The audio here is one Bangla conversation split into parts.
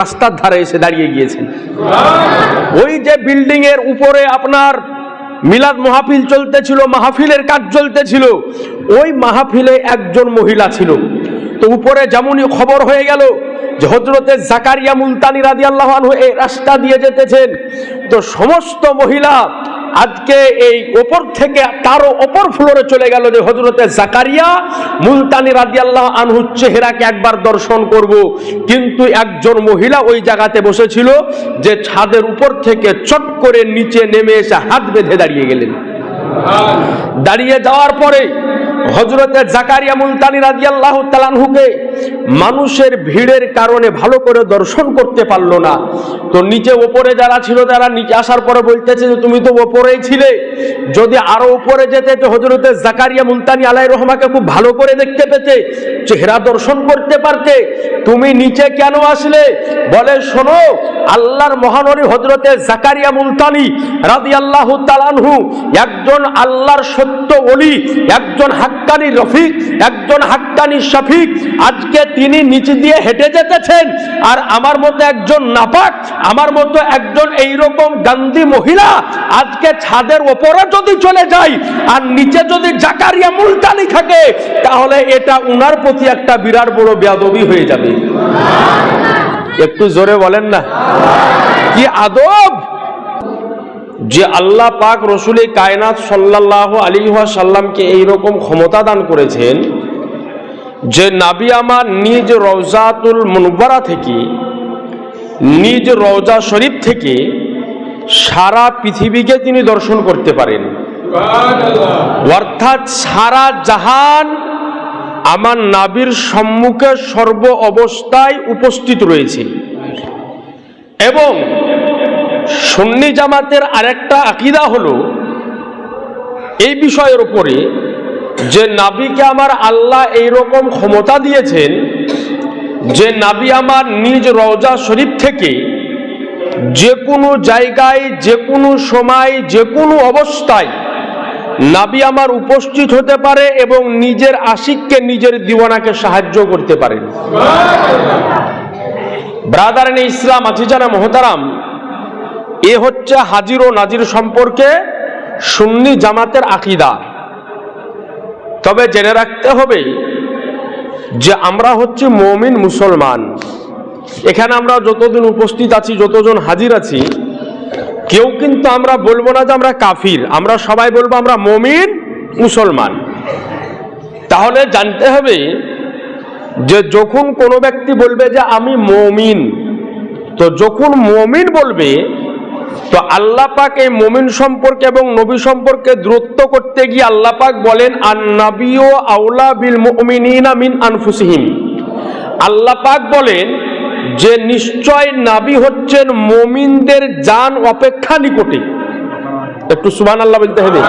রাস্তার ধারে এসে দাঁড়িয়ে গিয়েছেন। ওই যে বিল্ডিং এর উপরে আপনার মিলাদ মাহফিল চলতেছিল, মাহফিলের কাজ চলতেছিল, ওই মাহফিলে একজন মহিলা ছিল। তো উপরে যেমনই খবর হয়ে গেল যে হজরতে জাকারিয়া মুলতানি রাদি আল্লাহ এই রাস্তা দিয়ে যেতেছেন, তো সমস্ত মহিলা আজকে এই ওপর থেকে তারও ওপর ফ্লোরে চলে গেল যে হজরতে জাকারিয়া মুলতানি রাদিয়াল্লাহ আনহু চেহারাকে একবার দর্শন করব। কিন্তু একজন মহিলা ওই জায়গাতে বসেছিল যে ছাদের উপর থেকে চট করে নিচে নেমে এসে হাত বেঁধে দাঁড়িয়ে গেলেন। দাঁড়িয়ে যাওয়ার পরে হজরতে জাকারিয়া মুলতানি রাদিয়াল্লাহু তালানহুকে মানুষের ভিড়ের কারণে ভালো করে দর্শন করতে পারল না। তো নিচে ওপরে যারা ছিল, তারা নিচে আসার পরে বলতেছে যে, তুমি তো ওপরেই ছিলে। যদি আরও উপরে যেতে, তো হজরতের জাকারিয়া মুলতানি আলাই রহমাকে খুব ভালো করে দেখতে পেতে, চেহারা দর্শন করতে পারতে। তুমি নিচে কেন আসলে? বলে, শোনো, আল্লাহর মহানবী হজরতের জাকারিয়া মুলতানি রাদিয়াল্লাহু তালানহু একজন আল্লাহর সত্য ওলি, একজন হাক্কানি রফিক, একজন হাক্কানি শফিক। আজকে তিনি নিচে দিয়ে হেঁটে যেতেছেন। আর আমার মতো একজন নাপাক, আমার মতো একজন এইরকম গান্ধী মহিলা আজকে ছাদের ওপরে যদি চলে যায় আর নিচে যদি জাকারিয়া মুলতানি থাকে, তাহলে এটা উনার প্রতি একটা বিরাট বড় বেয়াদবি হয়ে যাবে। একটু জোরে বলেন না। কি আদব? যে আল্লাহ পাক রসুল কায়নাত সাল্লাহ আলী সাল্লামকে এইরকম ক্ষমতা দান করেছেন যে নাবি আমার নিজ রওজাতুল মুনবারা থেকে নিজ রওজা শরীফ থেকে সারা পৃথিবীকে তিনি দর্শন করতে পারেন। অর্থাৎ সারা জাহান আমার নাবির সম্মুখে সর্ব অবস্থায় উপস্থিত রয়েছে। এবং সুন্নি জামাতের আরেকটা আকিদা হলো এই বিষয়ের উপরে যে নাবিকে আমার আল্লাহ এইরকম ক্ষমতা দিয়েছেন যে নাবি আমার নিজ রওজা শরীফ থেকে যে কোনো জায়গায় যে কোনো সময় যে কোনো অবস্থায় নাবি আমার উপস্থিত হতে পারে এবং নিজের আশিককে নিজের দিওয়ানাকে সাহায্য করতে পারেন ব্রাদার ইসলাম আজিজানা মোহতারাম এ হচ্ছে হাজির ও নাজির সম্পর্কে সুন্নি জামাতের আকিদা। তবে জেনে রাখতে হবে যে আমরা হচ্ছে মমিন মুসলমান। এখানে আমরা যতদিন উপস্থিত আছি, যতজন হাজির আছি, কেউ কিন্তু আমরা বলব না যে আমরা কাফির। আমরা সবাই বলব আমরা মমিন মুসলমান। তাহলে জানতে হবে যে যখন কোনো ব্যক্তি বলবে যে আমি মমিন, তো যখন মমিন বলবে তো আল্লাহ পাক এই মমিন সম্পর্কে এবং নবী সম্পর্কে দূরত্ব করতে গিয়ে আল্লাহ পাক বলেন আর নাবিও আউলা বিল মুমিনিনা মিন আনফুসিহিম। আল্লাহ পাক বলেন, যে নিশ্চয় নাবি হচ্ছেন মমিনদের জান অপেক্ষা নিকটে। একটু সুবান আল্লাহ বলতে হবে।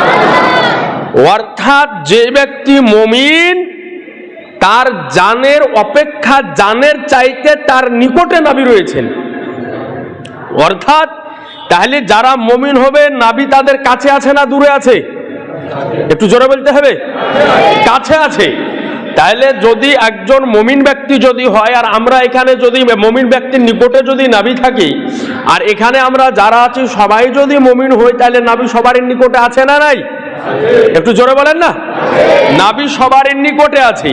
অর্থাৎ যে ব্যক্তি মমিন, তার জানের অপেক্ষা, জানের চাইতে তার নিকটে নাবি রয়েছেন। অর্থাৎ তাহলে যারা মমিন হবে, নাবি তাদের কাছে আছে না দূরে আছে? একটু জোরে বলতে হবে? কাছে আছে। তাহলে যদি একজন মমিন ব্যক্তি যদি হয়, আর আমরা এখানে যদি মমিন ব্যক্তির নিকটে যদি নাবি থাকি, আর এখানে আমরা যারা আছি, সবাই যদি মমিন হই, তাহলে নাবি সবার নিকটে আছে না নাই? একটু জোরে বলেন না? নাবি সবার নিকটে আছে।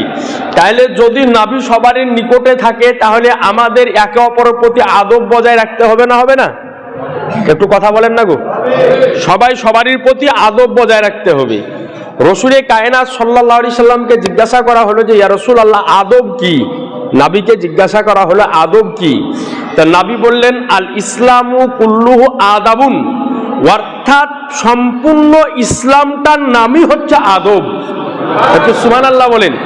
তাহলে যদি নাবি সবার নিকটে থাকে, তাহলে আমাদের একে অপরের প্রতি আদব বজায় রাখতে হবে না হবে না? একটু কথা বলেন না গো। সবাই সবারই প্রতি আদব বজায় রাখতে হবে। রসুলের কায়নাত সাল্লাহ সাল্লামকে জিজ্ঞাসা করা হলো যে, ইয়া রসুল আল্লাহ আদব কি? নাবিকে জিজ্ঞাসা করা হলো, আদব কি? তা নাবি বললেন, আল ইসলামু কুল্লুহু আদাবুন। অর্থাৎ সম্পূর্ণ ইসলামটার নামই হচ্ছে আদব। সুমান আল্লাহ বলেন।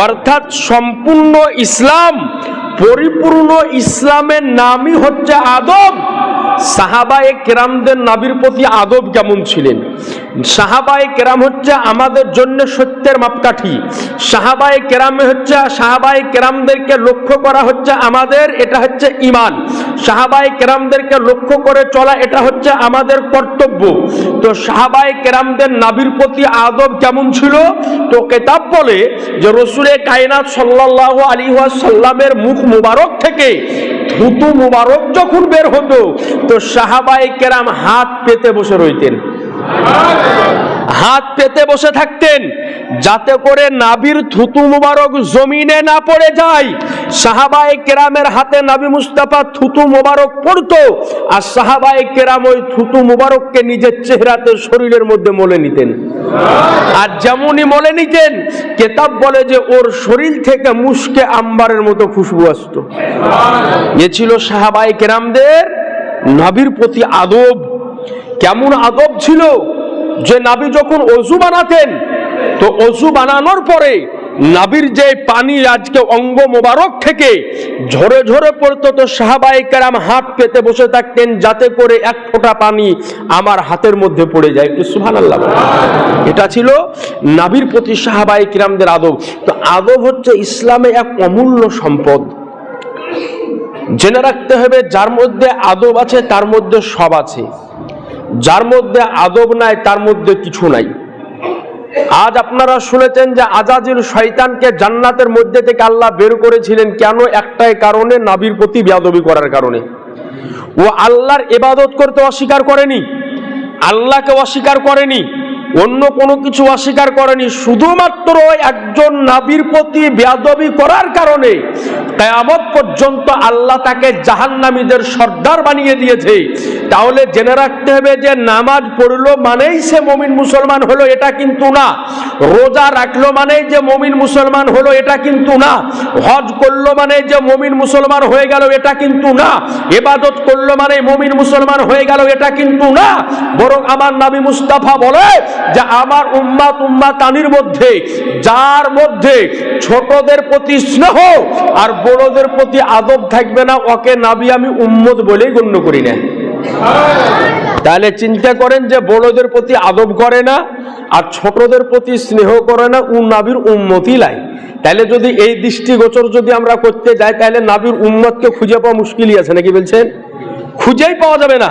অর্থাৎ সম্পূর্ণ ইসলাম, পরিপূর্ণ ইসলামের নামই হচ্ছে আদব। সাহাবায়ে কেরামদের নাবির প্রতি আদব কেমন ছিলেন? সাহাবায়ে কেরাম হচ্ছে আমাদের জন্য সত্যের মাপকাঠি। সাহাবায়ে কেরামে হচ্ছে, সাহাবায়ে কেরামদেরকে লক্ষ্য করা হচ্ছে আমাদের, এটা হচ্ছে ইমান সাহাবায়ে কেরামদেরকে লক্ষ্য করে চলা, এটা হচ্ছে আমাদের কর্তব্য। তো সাহাবায়ে কেরামদের নাবির প্রতি আদব কেমন ছিল? তো কেতাব বলে যে রসুলে কায়নাত সাল্লাহ আলী সাল্লামের মুখ মুবারক থেকে থুতু মুবারক যখন বের হতো তো সাহাবাই কেরাম হাত পেতে বসে রইতেন। হাত পেতে বসে থাকতেন, যাতে করে নাবির থুতু মুবারক জমিনে না পড়ে যায়। সাহাবায়ে কেরামের হাতে নাবি মুস্তাফা থুতু মুবারক পড়তো, আর সাহাবায়ে কেরাম ওই থুতু মুবারককে নিজের চেহারাতে শরীরের মধ্যে মলে নিতেন। আর যেমনই মলে নিতেন, কেতাব বলে যে ওর শরীর থেকে মুশকে আম্বারের মতো খুশবু আসতো। এ ছিল সাহাবায়ে কেরামদের নাবির প্রতি আদব, কেমন আদব ছিল যে নাবি যখন অজু বানাতেন, তো অজু বানানোর পরে নাবির যে পানি আজকে অঙ্গ মোবারক থেকে ঝরে ঝরে পড়তো, তো সাহাবাই কেরাম হাত পেতে বসে থাকতেন যাতে করে এক ফোঁটা পানি আমার হাতের মধ্যে পড়ে যায়। একটু সুহান আল্লাহ এটা ছিল নাবির প্রতি সাহাবাই কিরামদের আদব। তো আদব হচ্ছে ইসলামে এক অমূল্য সম্পদ। জেনে রাখতে হবে, যার মধ্যে আদব আছে, তার মধ্যে সব আছে। যার মধ্যে আদব নাই, তার মধ্যে কিছু নাই। আজ আপনারা শুনেছেন যে আজাজির শয়তানকে জান্নাতের মধ্যে থেকে আল্লাহ বের করেছিলেন কেন? একটাই কারণে, নাবির প্রতি বেয়াদবি করার কারণে। ও আল্লাহর এবাদত করতে অস্বীকার করেনি। আল্লাহকে অস্বীকার করেনি। অন্য কোনো কিছু অস্বীকার করেনি। শুধুমাত্র একজন নাবির প্রতি বেয়াদবি করার কারণে কেয়ামত পর্যন্ত আল্লাহ তাকে জাহান্নামীদের সর্দার বানিয়ে দিয়েছে। তাহলে জেনে রাখতে হবে যে নামাজ পড়ল মানেই সে মমিন মুসলমান হলো, এটা কিন্তু না। রোজা রাখল মানেই যে মমিন মুসলমান হলো, এটা কিন্তু না। হজ করল মানে যে মমিন মুসলমান হয়ে গেল, এটা কিন্তু না। এবাদত করল মানে মমিন মুসলমান হয়ে গেল, এটা কিন্তু না। বরং আমার নাবি মুস্তাফা বলে যে আমার উম্মাত উম্মাতানির মধ্যে, যার মধ্যে ছোটদের প্রতি স্নেহ আর বড়দের প্রতি আদব থাকবে না, ওকে নাবি আমি উম্মত বলেই গণ্য করি না। তাহলে চিন্তা করেন যে বড়দের প্রতি আদব করে না, আর ছোটদের প্রতি স্নেহ করে না, উ নাবির উম্মতি লাই। তাহলে যদি এই দৃষ্টিগোচর যদি আমরা করতে যাই, তাহলে নাবির উম্মতকে খুঁজে পাওয়া মুশকিলই আছে, নাকি বলছেন? খুঁজেই পাওয়া যাবে না।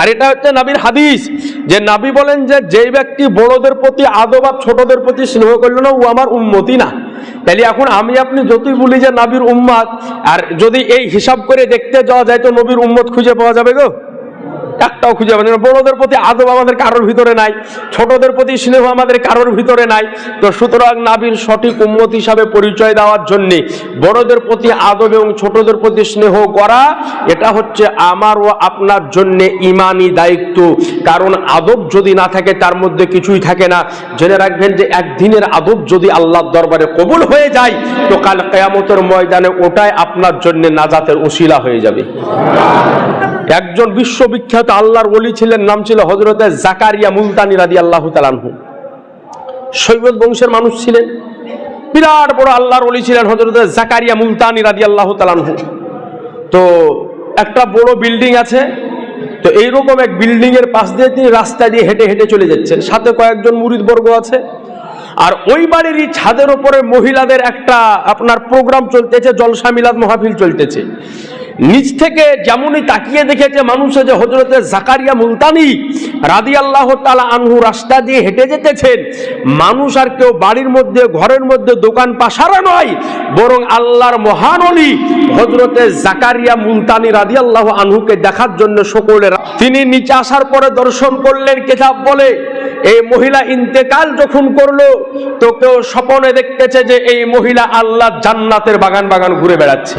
আর এটা হচ্ছে নাবির হাদিস, যে নাবি বলেন যে, যেই ব্যক্তি বড়দের প্রতি আদব আর ছোটদের প্রতি স্নেহ করল না, ও আমার উন্মতি না। তাহলে এখন আমি, আপনি যতই বলি যে নাবির উম্মাদ, আর যদি এই হিসাব করে দেখতে যাওয়া যায়, তো নবীর উম্মত খুঁজে পাওয়া যাবে গো। একটাও খুঁজে পাবেন বড়দের প্রতি আদব আমাদের কারোর ভিতরে নাই, ছোটদের প্রতি স্নেহ আমাদের কারোর ভিতরে নাই। তো সুতরাং নাবির সঠিক উম্মত হিসাবে পরিচয় দেওয়ার জন্য বড়দের প্রতি আদব এবং ছোটদের প্রতি স্নেহ করা, এটা হচ্ছে আমার ও আপনার জন্য ইমানি দায়িত্ব। কারণ আদব যদি না থাকে, তার মধ্যে কিছুই থাকে না। জেনে রাখবেন যে একদিনের আদব যদি আল্লাহর দরবারে কবুল হয়ে যায়, তো কাল কেয়ামতের ময়দানে ওটাই আপনার জন্য নাজাতের ওসিলা হয়ে যাবে। একজন বিশ্ববিখ্যাত আল্লাহর ওলি ছিলেন, নাম ছিল হজরতে জাকারিয়া মুলতানি রাদি আল্লাহ তালানহু সৈয়দ বংশের মানুষ ছিলেন। বিরাট বড় আল্লাহর ওলি ছিলেন হজরতে জাকারিয়া মুলতানি রাদি আল্লাহ তালানহু তো একটা বড় বিল্ডিং আছে, তো এইরকম এক বিল্ডিং এর পাশ দিয়ে তিনি রাস্তা দিয়ে হেঁটে হেঁটে চলে যাচ্ছেন। সাথে কয়েকজন মুরিদ বর্গ আছে। আর ওই বাড়িরই ছাদের ওপরে মহিলাদের একটা আপনার প্রোগ্রাম চলতেছে, জলসা মিলাদ মহাফিল চলতেছে। নিচ থেকে যেমনই তাকিয়ে দেখেছে মানুষে যে হজরতে জাকারিয়া মুলতানি রাদি আল্লাহ তালা আনহু রাস্তা দিয়ে হেঁটে যেতেছেন, মানুষ আর কেউ বাড়ির মধ্যে, ঘরের মধ্যে, দোকান পাশারা নয়, বরং আল্লাহর মহান অলি হজরতে জাকারিয়া মুলতানি রাদি আল্লাহ আনহুকে দেখার জন্য সকলের তিনি নিচে আসার পরে দর্শন করলেন, কেতাব বলে এই মহিলা ইন্তেকাল যখন করল, তো কেউ স্বপনে দেখতেছে যে এই মহিলা আল্লাহ জান্নাতের বাগান বাগান ঘুরে বেড়াচ্ছে।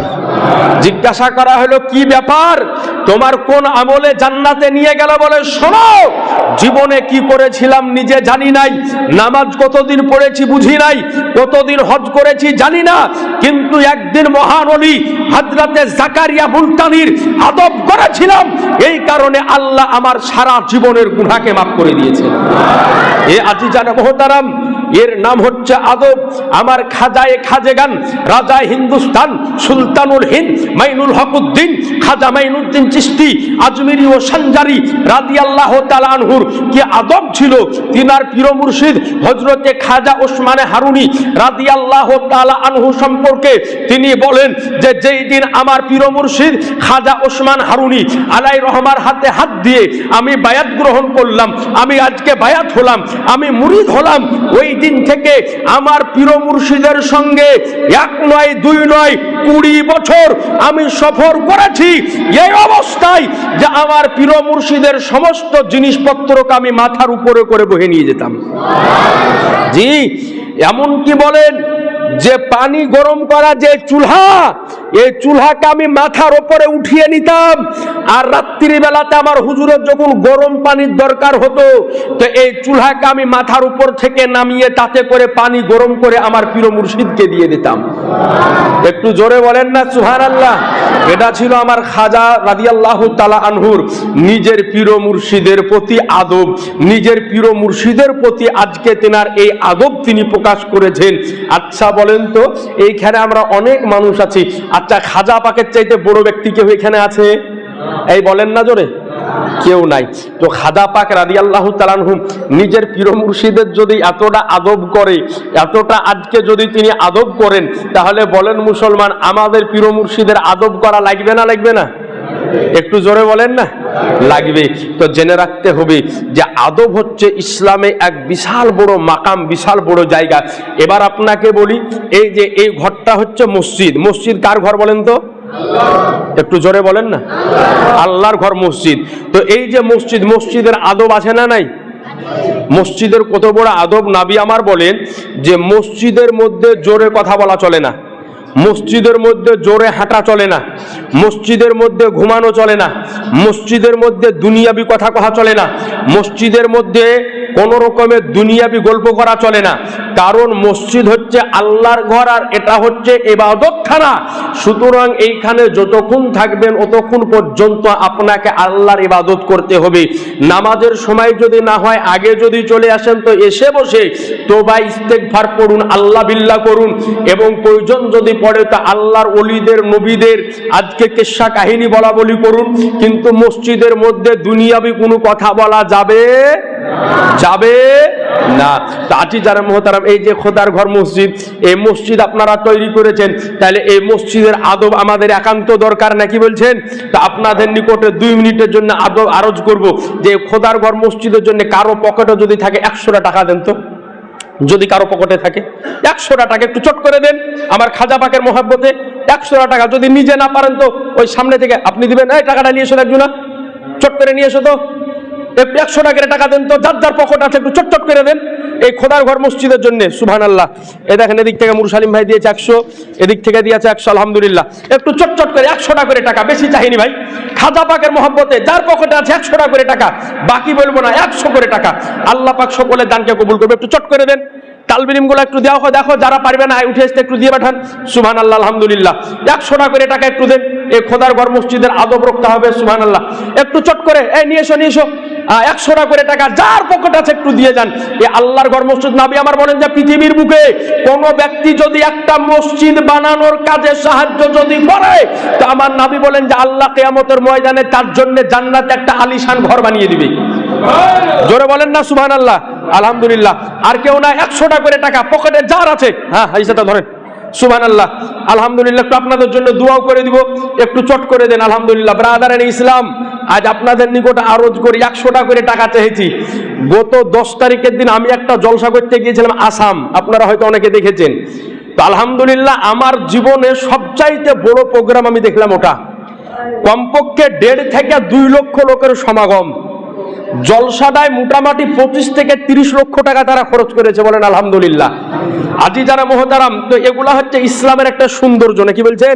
জিজ্ঞাসা করা হলো কি ব্যাপার? তোমার কোন আমলে জান্নাতে নিয়ে গেল বলে শোনো। জীবনে কি করেছিলাম নিজে জানি নাই। নামাজ কতদিন পড়েছি বুঝি নাই। কতদিন হজ করেছি জানি না। কিন্তু একদিন মহান অলি হাজরাতে জাকারিয়া মুলতানির আদব করেছিলাম। এই কারণে আল্লাহ আমার সারা জীবনের গুনাকে মাফ করে দিয়েছে এ আজি জানা মহতারাম এর নাম হচ্ছে আদব। আমার খাজায়ে খাজেগান রাজা হিন্দুস্তান, সুলতানুল হিন্দ, মাইনুল হকুদ্দিন, খাজা মাইনুদ্দিন চিস্তি আজমিরি ও সঞ্জারি রাদি আল্লাহ তালানহুর কি আদব ছিল? তিনার পীর মুর্শিদ হজরতে খাজা ওসমানে হারুনি রাদি আল্লাহ তালা আনহু সম্পর্কে তিনি বলেন যে, যেই দিন আমার পীর মুর্শিদ খাজা ওসমান হারুনি আলাই রহমার হাতে হাত দিয়ে আমি বায়াত গ্রহণ করলাম, আমি আজকে বায়াত হলাম, আমি মুরিদ হলাম, ওই দিন থেকে আমার প্রিয় মুর্শিদের সঙ্গে এক নয়, দুই নয়, কুড়ি বছর আমি সফর করেছি। এই অবস্থায় যে আমার প্রিয় মুর্শিদের সমস্ত জিনিসপত্রকে আমি মাথার উপরে করে বহে নিয়ে যেতাম। জি, এমন কি বলেন? যে পানি গরম করা যে চুলহা, এই চুলহাকে আমি মাথার ওপরে উঠিয়ে নিতাম। আর রাত্রি বেলাতে আমার হুজুরের যখন গরম পানির দরকার হতো, তো এই চুলহাকে আমি মাথার উপর থেকে নামিয়ে তাতে করে পানি গরম করে আমার পীর মুর্শিদকে দিয়ে দিতাম। একটু জোরে বলেন না সুহান আল্লাহ এটা ছিল আমার খাজা রাদিয়াল্লাহু তালা আনহুর নিজের পীর মুর্শিদের প্রতি আদব। নিজের পীর মুর্শিদের প্রতি আজকে তেনার এই আদব তিনি প্রকাশ করেছেন। আচ্ছা বলেন তো, এইখানে আমরা অনেক মানুষ আছি। আচ্ছা খাজা পাকের চাইতে বড় ব্যক্তি কেউ এখানে আছে? এই বলেন না জোরে। কেউ নাই। তো খাদা পাক রাদি আল্লাহ তালানহুম নিজের পীর মুর্শিদের যদি এতটা আদব করে, এতটা আজকে যদি তিনি আদব করেন, তাহলে বলেন মুসলমান, আমাদের পীর মুর্শিদের আদব করা লাগবে না লাগবে না? একটু জোরে বলেন না? লাগবে। তো জেনে রাখতে হবে যে আদব হচ্ছে ইসলামে এক বিশাল বড় মাকাম, বিশাল বড় জায়গা। এবার আপনাকে বলি, এই যে এই ঘরটা হচ্ছে মসজিদ। মসজিদ কার ঘর বলেন তো? একটু জোরে বলেন না? আল্লাহর ঘর মসজিদ। তো এই যে মসজিদ, মসজিদের আদব আছে না নাই? মসজিদের কত বড় আদব? নাবি আমার বলেন যে মসজিদের মধ্যে জোরে কথা বলা চলে না। মসজিদের মধ্যে জোরে হাঁটা চলে না। মসজিদের মধ্যে ঘুমানো চলে না। মসজিদের মধ্যে দুনিয়াবি কথা কথা চলে না। মসজিদের মধ্যে কোন রকমের দুনিয়াবি গল্প করা চলে না। কারণ মসজিদ হচ্ছে আল্লাহর ঘর আর এটা হচ্ছে এবাদতখানা সুতরাং এইখানে যতক্ষণ থাকবেন অতক্ষণ পর্যন্ত আপনাকে আল্লাহর ইবাদত করতে হবে। নামাজের সময় যদি না হয়, আগে যদি চলে আসেন তো এসে বসে। তো তোবা ইস্তেকভার পড়ুন আল্লাহ বিল্লাহ করুন এবং প্রয়োজন যদি পড়ে তা আল্লাহর অলিদের নবীদের, আজকে কেসা কাহিনী বলা বলি করুন, কিন্তু মসজিদের মধ্যে দুনিয়াবি কোনো কথা বলা যাবে যাবে না। তাটি যারা মোহতারাম, এই যে খোদার ঘর মসজিদ, এই মসজিদ আপনারা তৈরি করেছেন, তাহলে এই মসজিদের আদব আমাদের একান্ত দরকার নাকি বলছেন? তা আপনাদের নিকটে দুই মিনিটের জন্য আদব আরজ করব যে খোদার ঘর মসজিদের জন্য কারও পকেটে যদি থাকে একশোটা টাকা দেন তো। যদি কারও পকেটে থাকে একশোটা টাকা একটু চট করে দেন আমার খাজা পাকের মহাব্বতে। একশোটা টাকা যদি নিজে না পারেন তো ওই সামনে থেকে আপনি দিবেন, এই টাকাটা নিয়ে এসো একজনা, চট করে নিয়ে এসো তো। একশো টাকার টাকা দেন তো, যার যার পকেট আছে একটু চট চট করে দেন। এই খোদার ঘর মসজিদের জন্য সুবহান আল্লাহ এ দেখেন, এদিক থেকে মুরসালিম ভাই দিয়েছে একশো, এদিক থেকে দিয়েছে একশো, আলহামদুলিল্লাহ। একটু চটচট করে একশো টাকা করে টাকা, বেশি চাহিনি ভাই। খাজা পাকের মহব্বতে যার পকেটে আছে একশো টাকা করে টাকা, বাকি বলব না, একশো করে টাকা। আল্লাহ পাক সকলের দানকে কবুল করবে, একটু চট করে দেন। তালবিলিমগুলো একটু দেওয়া হয়, দেখো, যারা পারবে না, উঠে আসতে একটু দিয়ে পাঠান। সুবহান আল্লাহ আলহামদুলিল্লাহ। একশো টাকা করে টাকা একটু দেন। এই খোদার ঘর মসজিদের আদব রাখতে হবে সুবহান আল্লাহ একটু চট করে, এই, নিয়ে এসো নিয়ে এসো। একশো টাকা করে টাকা যার পকেট আছে একটু দিয়ে যান। এই আল্লাহর ঘর মসজিদ নাবি আমার বলেন যে পৃথিবীর বুকে কোন ব্যক্তি যদি একটা মসজিদ বানানোর কাজে সাহায্য যদি করে, তো আমার নাবি বলেন যে আল্লাহ কেয়ামতের ময়দানে তার জন্য জান্নাতে একটা আলিশান ঘর বানিয়ে দিবে। জোরে বলেন না সুবহান আল্লাহ আলহামদুলিল্লাহ। আর কেউ না একশো টাকা করে টাকা পকেটে যার আছে হ্যাঁ হাইসাটা ধরেন। সুবহান আল্লাহ আলহামদুলিল্লাহ, একটু আপনাদের জন্য দোয়াও করে দিব। একটু চট করে দেন, আলহামদুলিল্লাহ। ব্রাদার ইসলাম আজ আপনাদের নিকট আরজ করি একশো টাকা করে টাকা চেয়েছি। গত দশ তারিখের দিন আমি একটা জলসা করতে গিয়েছিলাম আসাম। আপনারা হয়তো অনেকে দেখেছেন। তো আলহামদুলিল্লাহ আমার জীবনে সবচাইতে বড় প্রোগ্রাম আমি দেখলাম ওটা। কমপক্ষে দেড় থেকে দুই লক্ষ লোকের সমাগম। জলসাটায় মোটামুটি পঁচিশ থেকে তিরিশ লক্ষ টাকা তারা খরচ করেছে বলেন আলহামদুলিল্লাহ। আজি যারা মোহতারাম, তো এগুলা হচ্ছে ইসলামের একটা সৌন্দর্য, নাকি বলছেন?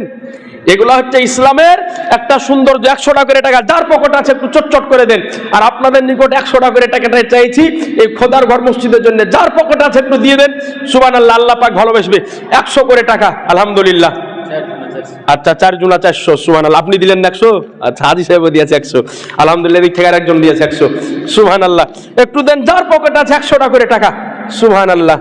এগুলা হচ্ছে ইসলামের একটা সৌন্দর্য একশো টাকা করে টাকা, যার পকেট আছে একটু চটচট করে দেন। আর আপনাদের নিকট একশো করে টাকাটা চাইছি, এই খোদার ঘর মসজিদের জন্য যার পকেট আছে একটু দিয়ে দেন। সুবান আল্লাহ আল্লাহ পাক ভালোবাসবে। একশো করে টাকা, আলহামদুলিল্লাহ। আচ্ছা চার জুনা চারশো সুহান আল্লাহ আপনি দিলেন একশো? আচ্ছা হাজি সাহেব দিয়েছে একশো। আলহামদুলিল্লাহ, এদিক থেকে আরেকজন দিয়েছে একশো। সুহান আল্লাহ একটু দেন, যার পকেট আছে একশো টাকা করে টাকা। সুহান আল্লাহ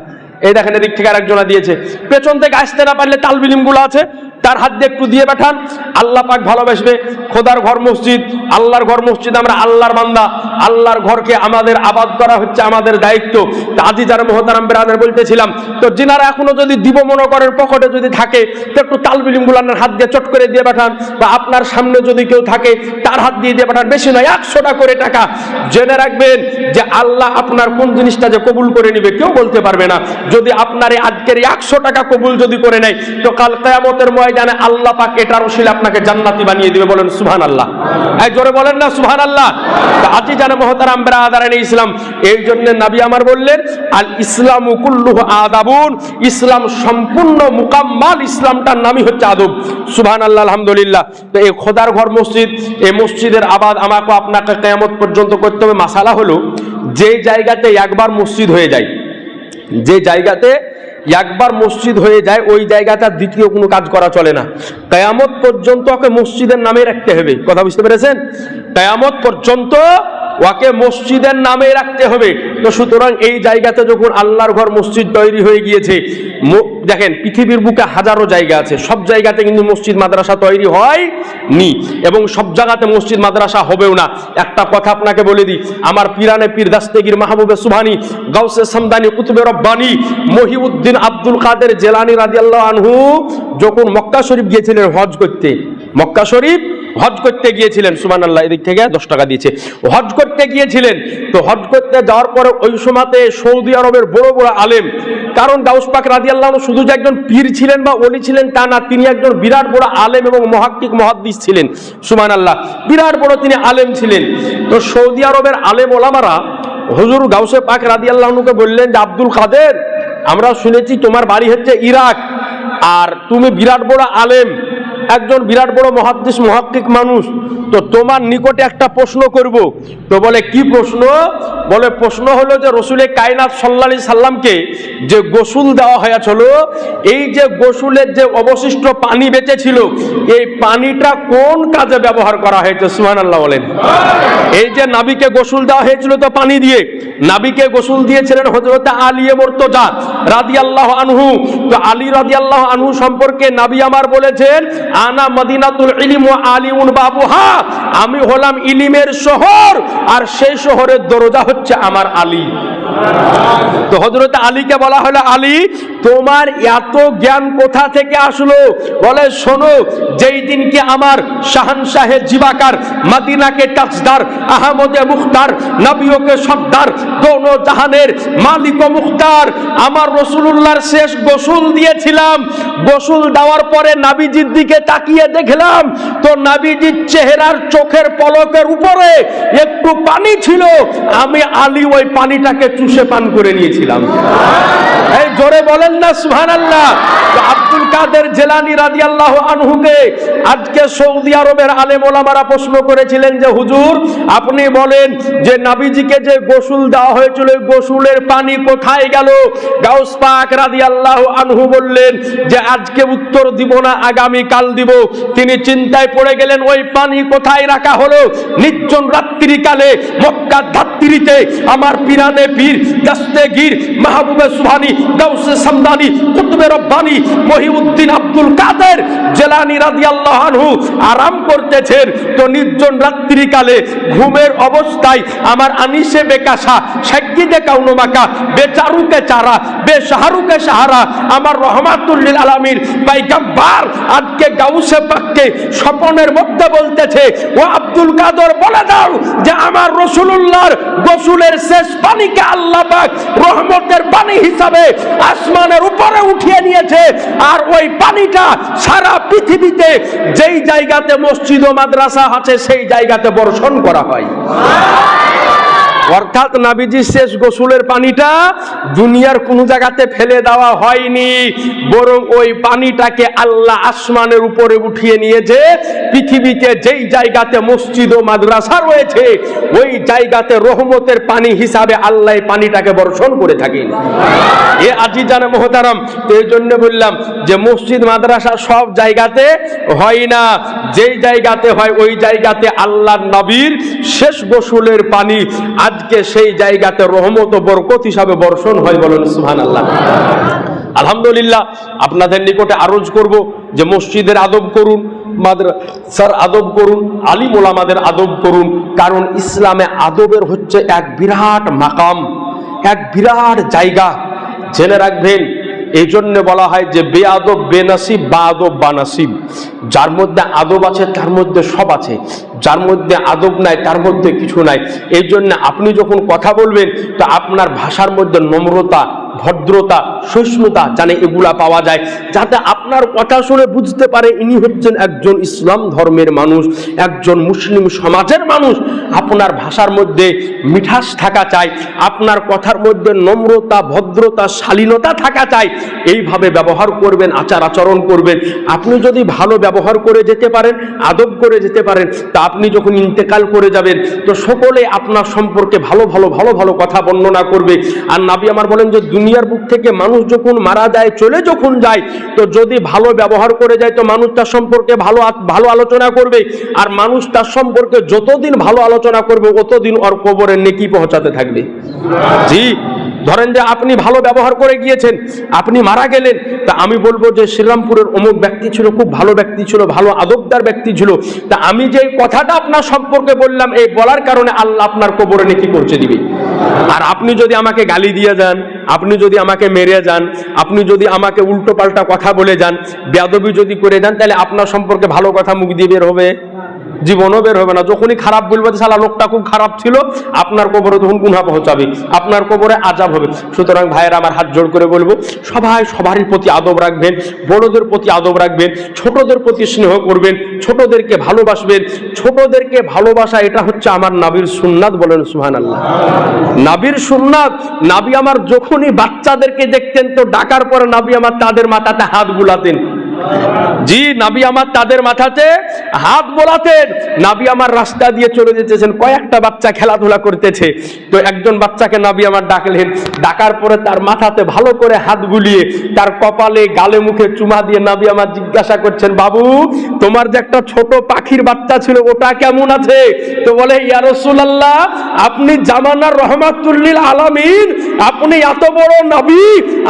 এই দেখেন, এদিক থেকে আরেকজনা দিয়েছে। পেছন থেকে আসতে না পারলে তালবিলিমগুলো আছে। তার হাত দিয়ে একটু দিয়ে পাঠান। আল্লাহ পাক ভালোবাসবে। খোদার ঘর মসজিদ, আল্লাহর ঘর মসজিদ আমরা আল্লাহর বান্দা। আল্লাহর ঘরকে আমাদের আবাদ করা হচ্ছে আমাদের দায়িত্ব। আজি যারা মোহতারাম বেরাদের বলতেছিলাম, তো যিনারা এখনও যদি দিব মনে করেন পকেটে যদি থাকে, তো একটু তালবিলিম গুলানের হাত দিয়ে চট করে দিয়ে পাঠান। বা আপনার সামনে যদি কেউ থাকে, তার হাত দিয়ে দিয়ে পাঠান। বেশি নয়, একশোটা করে টাকা। জেনে রাখবেন যে আল্লাহ আপনার কোন জিনিসটা যে কবুল করে নিবে, কেউ বলতে পারবে না। যদি আপনার আজকের একশো টাকা কবুল যদি করে নেয়, তো কাল কেয়ামতের ময়দানে আল্লাহ পাক এটার ওসিলে আপনাকে জান্নাতি বানিয়ে দিবে বলেন সুহান আল্লাহ এই জোরে বলেন না সুহান আল্লাহ আজি জানে মহতারাম বেরাদারানি ইসলাম এই জন্য নাবি আমার বললেন, আল ইসলাম কুল্লুহ আদাবুন, ইসলাম সম্পূর্ণ মুকাম্মাল ইসলামটার নামই হচ্ছে আদব। সুবহান আল্লাহ আলহামদুলিল্লাহ। তো এই খোদার ঘর মসজিদ, এই মসজিদের আবাদ আমাকে আপনাকে কেয়ামত পর্যন্ত করতে হবে। মাসালা হলো, যে জায়গাতে একবার মসজিদ হয়ে যায়, যে জায়গাতে একবার মসজিদ হয়ে যায়, ওই জায়গাটা দ্বিতীয় কোনো কাজ করা চলে না। কেয়ামত পর্যন্ত ওকে মসজিদের নামে রাখতে হবে। কথা বুঝতে পেরেছেন? কেয়ামত পর্যন্ত ওকে মসজিদের নামে রাখতে হবে। তো সুতরাং এই জায়গাতে যখন আল্লাহর ঘর মসজিদ তৈরি হয়ে গিয়েছে দেখেন, পৃথিবীর বুকে হাজারো জায়গা আছে। সব জায়গাতে কিন্তু মসজিদ, মাদ্রাসা তৈরি হয় নি এবং সব জায়গাতে মসজিদ, মাদ্রাসা হবেও না। একটা কথা আপনাকে বলে দিই, আমার পিরানে পীর দাস্তেগির মাহবুবে সুবহানি, গাউসে সামদানি কুতুবে রব্বানি, মহিউদ্দিন আব্দুল কাদের জেলানি রাদিয়াল্লাহু আনহু যখন মক্কা শরীফ গিয়েছিলেন হজ করতে, মক্কা শরীফ হজ করতে গিয়েছিলেন সুমান আল্লাহ এদিক থেকে দশ টাকা দিয়েছে। হজ করতে গিয়েছিলেন, তো হজ করতে যাওয়ার পরে ওই সময়তে সৌদি আরবের বড় বড় আলেম, কারণ গাউস পাক রাজি আল্লাহ শুধু যে একজন পীর ছিলেন বা অলি ছিলেন তা না, তিনি একজন বিরাট বড় আলেম এবং মহাক্কিক মহাদ্দিস ছিলেন সুমান আল্লাহ বিরাট বড় তিনি আলেম ছিলেন। তো সৌদি আরবের আলেম ওলামারা হজুর গাউসে পাক রাদি আল্লাহনুকে বললেন যে, আব্দুল কাদের, আমরা শুনেছি তোমার বাড়ি হচ্ছে ইরাক, আর তুমি বিরাট বড় আলেম একজন বিরাট বড় মহাদ্দেশ মহাত্মিক মানুষ, তো তোমার নিকটে একটা প্রশ্ন করব। তো বলে, কি প্রশ্ন? বলে, প্রশ্ন হলো যে রসুলের কায়নাত আলাইহি সাল্লামকে যে গোসুল দেওয়া হয়েছিল, এই যে গোসুলের যে অবশিষ্ট পানি বেঁচেছিল এই পানিটা কোন কাজে ব্যবহার করা হয়েছে? সুহান আল্লাহ বলেন। এই যে নাবিকে গোসুল দেওয়া হয়েছিল তো পানি দিয়ে, নাবিকে গোসল দিয়েছিলেন হজরত আলী মর্তজা রাদিয়াল্লাহ আনহু। তো আলী রাদি আল্লাহ আনহু সম্পর্কে নাবি আমার বলেছেন আনা মদিনাতুল ইলিম ও আলিউন বাবুহা। আমি হলাম ইলিমের শহর, আর সেই শহরের দরজা হচ্ছে আমার আলী। তো হজরত আলীকে বলা হলো, আলী, তোমার এত জ্ঞান কোথা থেকে আসলো? বলে, শোনো, যেই দিনকে আমার শাহানশাহে জিবাকার, মাদিনাকে টাচদার আহমদে মুখতার নবিওকে সর্দার, দোনো জাহানের মালিক মুখতার, আমার রসুলুল্লাহর শেষ গোসল দিয়েছিলাম। গোসল দেওয়ার পরে নাবিজির দিকে তাকিয়ে দেখলাম, তো নাবিজির চেহারার চোখের পলকের উপরে একটু পানি ছিল। আমি আলী ওই পানিটাকে চুষে পান করে নিয়েছিলাম। এই জোরে বলেন না সুহান আল্লাহ আব্দুল কাদের জেলানি রাজি আল্লাহ আনহুকে আজকে সৌদি আরবের আলেম ওলামারা প্রশ্ন করেছিলেন যে, হুজুর, আপনি বলেন যে নাবিজিকে যে গোসুল দেওয়া হয়েছিল গোসুলের পানি কোথায় গেল? গাউস পাক রাজি আল্লাহ আনহু বললেন যে, আজকে উত্তর দিব না আগামী কাল দিব। তিনি চিন্তায় পড়ে গেলেন, ওই পানি কোথায় রাখা হলো? নির্জন রাত্রিকালে মক্কা ধাত্রিতে আমার পিরানে পীর, দাস্তে গির, মাহবুবে সুহানি গাউসে সামদানি, কুতুবে রব্বানি, মহিউদ্দিন আব্দুল কাদের জেলানি রাদিয়াল্লাহু আনহু আরাম করতেছেন। তো নির্জন রাত্রিকালে ঘুমের অবস্থায় আমার আনিসে বেকাশা সাজ্ঞিদে কাউনুমাকা, বেচারুকে চারা, বেশাহারুকে সাহারা, আমার রহমাতুল্লিল আলামিন পাইগাম্বার আজকে গাউসে পাককে স্বপনের মধ্যে বলতেছে, ও আব্দুল কাদের, বলে দাও যে আমার রসুলুল্লাহর গোসুলের শেষ পানিকে আল্লাহ পাক রহমতের পানি হিসাবে আসমানের উপরে উঠিয়ে নিয়েছে। আর ওই পানিটা সারা পৃথিবীতে যেই জায়গাতে মসজিদ ও মাদ্রাসা আছে, সেই জায়গাতে বর্ষণ করা হয়। অর্থাৎ নাবিজির শেষ গোসলের পানিটা দুনিয়ার কোন জায়গাতে ফেলে দেওয়া হয়নি, বরং ওই পানিটাকে আল্লাহ আসমানের উপরে উঠিয়ে নিয়েছে। পৃথিবীতে যেই জায়গাতে মসজিদ ও মাদ্রাসা রয়েছে, ওই জায়গাতে রহমতের পানি হিসাবে আল্লাহ পানিটাকে বর্ষণ করে থাকেন। এ আজি জানে মহতারাম এই জন্য বললাম যে মসজিদ, মাদ্রাসা সব জায়গাতে হয় না। যেই জায়গাতে হয়, ওই জায়গাতে আল্লাহ নবীর শেষ গোসলের পানি আজকে সেই জায়গাতে রহমত ও বরকত হিসাবে বর্ষণ হয় বলেন সুহান আল্লাহ আলহামদুলিল্লাহ, আপনাদের নিকটে আরজ করব যে মসজিদের আদব করুন মাদ্রাসার আদব করুন, আলিম ওলামাদের আদব করুন, কারণ ইসলামে আদবের হচ্ছে এক বিরাট মাকাম, এক বিরাট জায়গা। জেনে রাখবেন এই জন্য বলা হয় যে বে আদব বেনাসিব বা আদব বানাসিব। যার মধ্যে আদব আছে, তার মধ্যে সব আছে। যার মধ্যে আদব নাই, তার মধ্যে কিছু নাই। এই জন্য আপনি যখন কথা বলবেন, তো আপনার ভাষার মধ্যে নম্রতা ভদ্রতা, সহিষ্ণুতা জানে এগুলা পাওয়া যায়, যাতে আপনার কথা শুনে বুঝতে পারে ইনি হচ্ছেন একজন ইসলাম ধর্মের মানুষ, একজন মুসলিম সমাজের মানুষ। আপনার ভাষার মধ্যে মিঠাস থাকা চাই, আপনার কথার মধ্যে নম্রতা, ভদ্রতা, শালীনতা থাকা চাই। এইভাবে ব্যবহার করবেন, আচার আচরণ করবেন। আপনি যদি ভালো ব্যবহার করে যেতে পারেন, আদব করে যেতে পারেন, তা আপনি যখন ইন্তেকাল করে যাবেন, তো সকলে আপনার সম্পর্কে ভালো ভালো ভালো ভালো কথা বর্ণনা করবে। আর নাবি আমার বলেন যে দুনিয়ার বুক থেকে মানুষ যখন মারা যায়, চলে যখন যায়, তো যদি ভালো ব্যবহার করে যায়, তো মানুষ তার সম্পর্কে ভালো ভালো আলোচনা করবে। আর মানুষ তার সম্পর্কে যতদিন ভালো আলোচনা করবে ততদিন ওর কবরের নেকি পৌঁছাতে থাকবে। জি? ধরেন যে আপনি ভালো ব্যবহার করে গিয়েছেন, আপনি মারা গেলেন, তা আমি বলব যে শ্রীরামপুরের অমুক ব্যক্তি ছিল, খুব ভালো ব্যক্তি ছিল, ভালো আদবদার ব্যক্তি ছিল। তা আমি যে কথাটা আপনার সম্পর্কে বললাম, এই বলার কারণে আল্লাহ আপনার কবরে নেকি পৌঁছে দিবে। আর আপনি যদি আমাকে গালি দিয়ে যান, আপনি যদি আমাকে মেরে যান, আপনি যদি আমাকে উল্টো পাল্টা কথা বলে যান, বেয়াদবি যদি করে যান, তাহলে আপনার সম্পর্কে ভালো কথা মুখ দিয়ে বের হবে। জীবনও বের হবে না। যখনই খারাপ বলব যে সালা লোকটা খুব খারাপ ছিল, আপনার কবরে তখন গুণা পৌঁছাবে? আপনার কবরে আজাব হবে। সুতরাং ভাইয়েরা, আমার হাত জোড় করে বলব, সবাই সবারই প্রতি আদব রাখবেন, বড়দের প্রতি আদব রাখবেন, ছোটদের প্রতি স্নেহ করবেন, ছোটদেরকে ভালোবাসবেন, ছোটদেরকে ভালোবাসা, এটা হচ্ছে আমার নাবির সুন্নাত বলেন সুহান আল্লাহ নাবির সুন্নাত, নাবি আমার যখনই বাচ্চাদেরকে দেখতেন তো ডাকার পরে নাবি আমার তাদের মাথাতে হাত বুলাতেন। জি, নাবি আমার তাদের মাথাতে হাত বোলাতেন। নাবি আমার রাস্তা দিয়ে চলে যেতেছেন, কয়েকটা বাচ্চা খেলাধুলা করতেছে। তো একজন বাচ্চাকে নাবি আমার ডাকলেন। ডাকার পরে তার মাথাতে ভালো করে হাত বুলিয়ে তার কপালে, গালে, মুখে চুমা দিয়ে নাবি আমার জিজ্ঞাসা করছেন, বাবু, তোমার যে একটা ছোট পাখির বাচ্চা ছিল, ওটা কেমন আছে? তো বলে, ইয়া রাসূলুল্লাহ, আপনি জামানার রহমাতুল্লিল আলামিন, আপনি এত বড় নবী,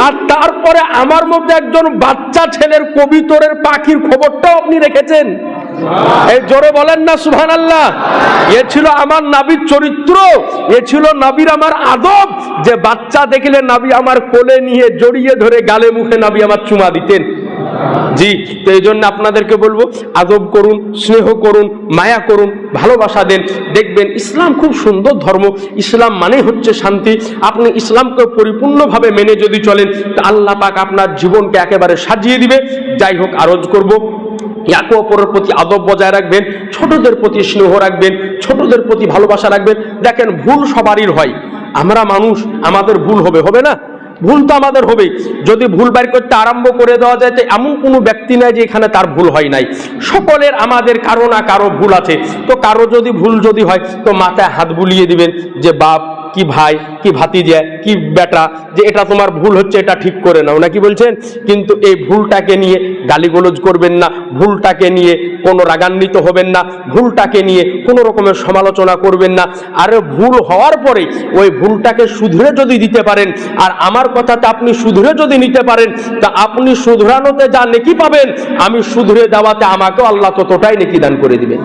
আর তারপরে আমার মধ্যে একজন বাচ্চা ছেলের কবিতরের পাখির খবরটাও আপনি রেখেছেন। এই জোরে বলেন না সুহান আল্লাহ এ ছিল আমার নাবির চরিত্র, এ ছিল নাবির আমার আদব। যে বাচ্চা দেখলে নাবি আমার কোলে নিয়ে জড়িয়ে ধরে গালে মুখে নাবি আমার চুমা দিতেন। জি, তো এই জন্য আপনাদেরকে বলব, আদব করুন, স্নেহ করুন, মায়া করুন, ভালোবাসা দেন। দেখবেন ইসলাম খুব সুন্দর ধর্ম। ইসলাম মানে হচ্ছে শান্তি। আপনি ইসলামকে পরিপূর্ণভাবে মেনে যদি চলেন, তা আল্লাহ পাক আপনার জীবনকে একেবারে সাজিয়ে দিবে। যাই হোক, আরজ করব। একে অপরের প্রতি আদব বজায় রাখবেন, ছোটদের প্রতি স্নেহ রাখবেন, ছোটদের প্রতি ভালোবাসা রাখবেন। দেখেন, ভুল সবারই হয়। আমরা মানুষ, আমাদের ভুল হবে হবে না? ভুল তো আমাদের হবেই। যদি ভুল বাইর করতে আরম্ভ করে দেওয়া যায়, তো এমন কোনো ব্যক্তি নাই যে এখানে তার ভুল হয় নাই। সকলের আমাদের কারও না কারও ভুল আছে। তো কারও যদি ভুল যদি হয়, তো মাথায় হাত বুলিয়ে দিবেন যে, বাপ কি ভাই, কি ভাতিজা, কি বেটা, যে এটা তোমার ভুল হচ্ছে, এটা ঠিক করে নাও। নাকি বলছেন? কিন্তু এই ভুলটাকে নিয়ে গালিগোলজ করবেন না, ভুলটাকে নিয়ে কোনো রাগান্বিত হবেন না, ভুলটাকে নিয়ে কোনো রকমের সমালোচনা করবেন না। আর ভুল হওয়ার পরে ওই ভুলটাকে শুধরে যদি দিতে পারেন, আর আমার কথাটা আপনি শুধরে যদি নিতে পারেন, তা আপনি শুধরানোতে যা নেকি পাবেন, আমি শুধরে দেওয়াতে আমাকেও আল্লাহ ততটাই নেকি দান করে দিবেন।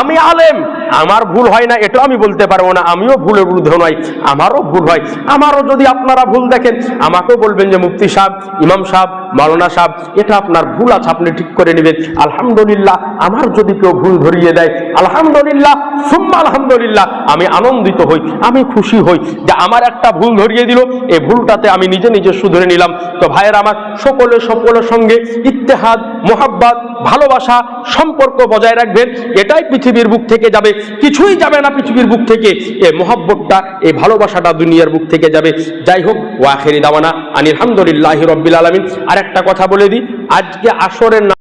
আমি আলেম, আমার ভুল হয় না, এটাও আমি বলতে পারব না, আমিও ভুলের বিরুদ্ধে নয় আমারও ভুল হয়। আমারও যদি আপনারা ভুল দেখেন, আমাকেও বলবেন যে মুফতি সাহেব, ইমাম সাহেব, মাওলানা সাহেব, এটা আপনার ভুল আছে, আপনি ঠিক করে নেবেন। আলহামদুলিল্লাহ, আমার যদি কেউ ভুল ধরিয়ে দেয়, আলহামদুলিল্লাহ, সুম্মা আলহামদুলিল্লাহ, আমি আনন্দিত হই, আমি খুশি হই যে আমার একটা ভুল ধরিয়ে দিল এই ভুলটাতে আমি নিজে নিজে শুধরে নিলাম। তো ভাইয়ের আমার সকলে সকলের সঙ্গে ইত্তেহাদ, মোহাব্বত, ভালোবাসা, সম্পর্ক বজায় রাখবেন। এটাই পৃথিবীর বুক থেকে যাবে, কিছুই যাবে না পৃথিবীর বুক থেকে। এ মোহাব্বতটা এই ভালোবাসাটা দুনিয়ার বুক থেকে যাবে। যাই হোক ওয়াখেরি দাওয়ানা আনিলহামদুলিল্লাহ রব্বিল আলমিন। আর একটা কথা বলে দিই, আজকে আসরের